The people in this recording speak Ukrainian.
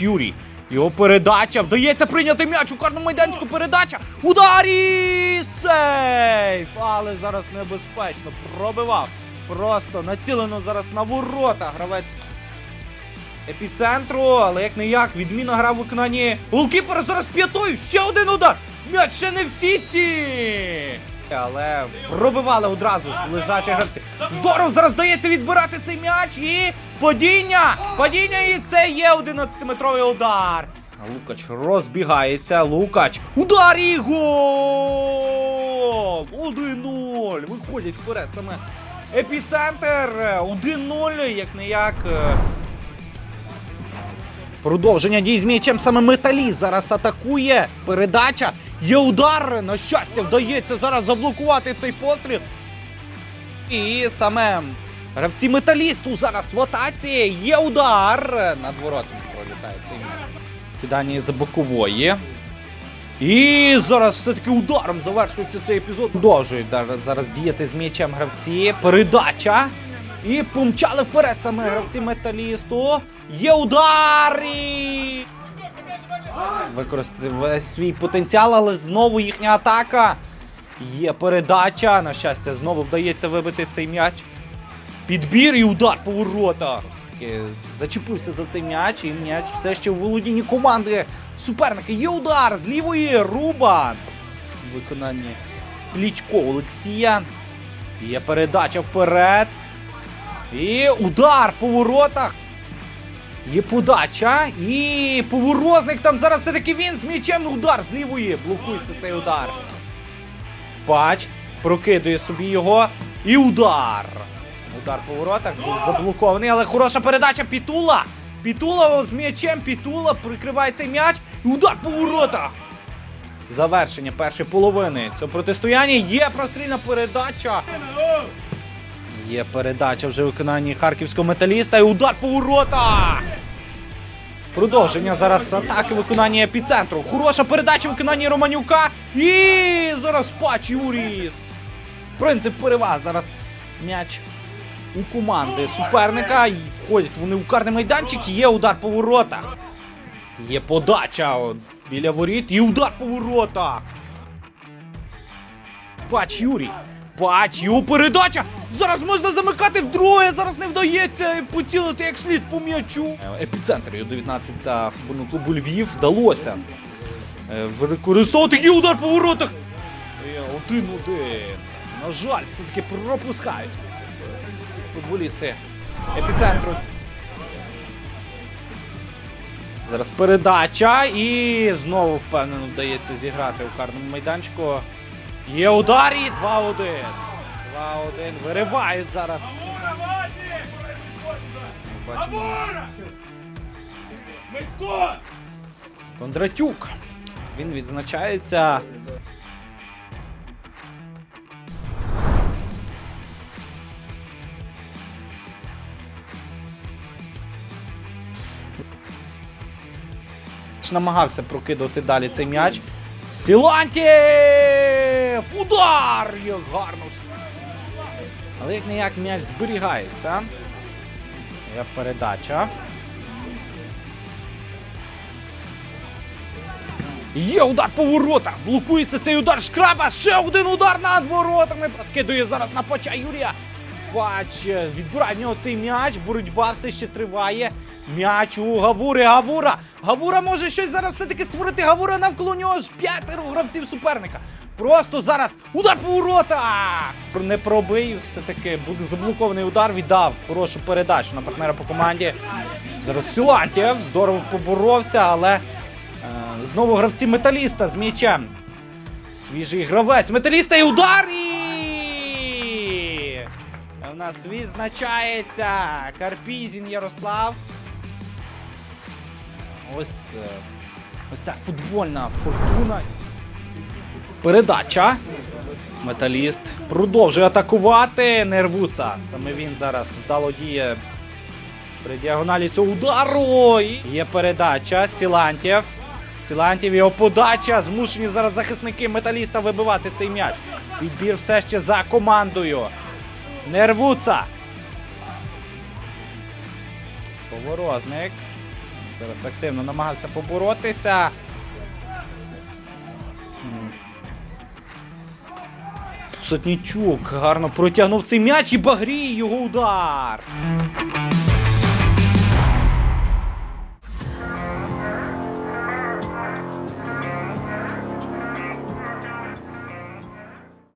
І Юрій. Його передача. Вдається прийняти м'яч у карному майданчику. Передача. Удар сейф! Але зараз небезпечно. Пробивав. Просто націлено зараз на ворота. Гравець епіцентру, але як не як, відміна гра в виконанні. Голкіпер зараз п'ятою. Ще один удар. М'яч ще не всі ці. Але пробивали одразу ж лежачі гравці. Здорово зараз вдається відбирати цей м'яч і падіння! Падіння і це є 11-метровий удар. Лукач розбігається. Лукач. Удар і гол! 1-0. Виходять вперед саме епіцентр. 1-0, як не як. Продовження дій з м'ячем саме металіст зараз атакує. Передача. Є удар. На щастя, вдається зараз заблокувати цей постріл. І саме гравці металісту зараз в атаці. Є удар. Над воротами пролітає цей. Кидання з бокової. І зараз все-таки ударом завершується цей епізод. Продовжують зараз діяти з м'ячем гравці. Передача. І помчали вперед саме гравці металісту. Є удар! І... Використати весь свій потенціал, але знову їхня атака. Є передача. На щастя, знову вдається вибити цей м'яч. Підбір і удар по воротах. Все-таки зачепився за цей м'яч, і м'яч все ще у володінні команди суперника. Є удар з лівої Рубан. У виконанні Клічко Олексія. Є передача вперед. І удар по воротах. Є подача. І поворозник там зараз все-таки він з м'ячем. Удар з лівої. Блокується цей удар. Пач прокидує собі його. І удар. Удар по воротах був заблокований, але хороша передача Пітула. Пітула з м'ячем. Пітула прикриває цей м'яч. І удар по воротах. Завершення першої половини цього протистояння. Є прострільна передача. Є передача вже в виконанні харківського металіста і удар по воротах. Продовження зараз атаки виконання епіцентру. Хороша передача в виконанні Романюка. І зараз пач Юрій. Принцип переваг зараз м'яч у команди суперника. Входять вони у карний майданчик. Є удар по воротах. Є подача біля воріт і удар по воротах. Пач Юрій. Пач Ю передача. Зараз можна замикати вдруге. Зараз не вдається поцілити як слід по м'ячу. Е, Епіцентр Ю-19 та футбольного клубу Львів вдалося е, використовувати є удар по воротах. Е, Один-один. На жаль, все-таки пропускають футболісти епіцентру. Зараз передача і знову впевнено вдається зіграти у карному майданчику. Є удар і 2-1. 2-1. Виривають зараз. Ми бачимо. Кондратюк. Він відзначається. Намагався прокидувати далі цей м'яч. Сілантів! Удар! Як гарно! Але як не як м'яч зберігається. Є передача. Є удар по воротах! Блокується цей удар шкраба! Ще один удар над воротами! Скидує зараз на пача Юрія. Пач е, відбирає в нього цей м'яч. Боротьба все ще триває. М'яч у Гавури. Гавура! Гавура може щось зараз все-таки створити. Гавура навколо нього ж п'ятеро гравців суперника. Просто зараз удар по воротах! Не пробив, все-таки буде заблокований удар. Віддав хорошу передачу на партнера по команді. Зараз Сілантєв здорово поборовся, але е, знову гравці металіста з м'ячем. Свіжий гравець металіста і удар! І... У нас відзначається Карпізін Ярослав. Ось, е, ось ця футбольна фортуна. Передача. Металіст продовжує атакувати. Не рвуться. Саме він зараз вдало діє при діагоналі цього удару. Є передача. Сілантєв. Сілантєв його подача. Змушені зараз захисники металіста вибивати цей м'яч. Відбір все ще за командою. Не рвуться. Поворозник. Зараз активно намагався поборотися. Сотнічук гарно протягнув цей м'яч і Багрій його удар.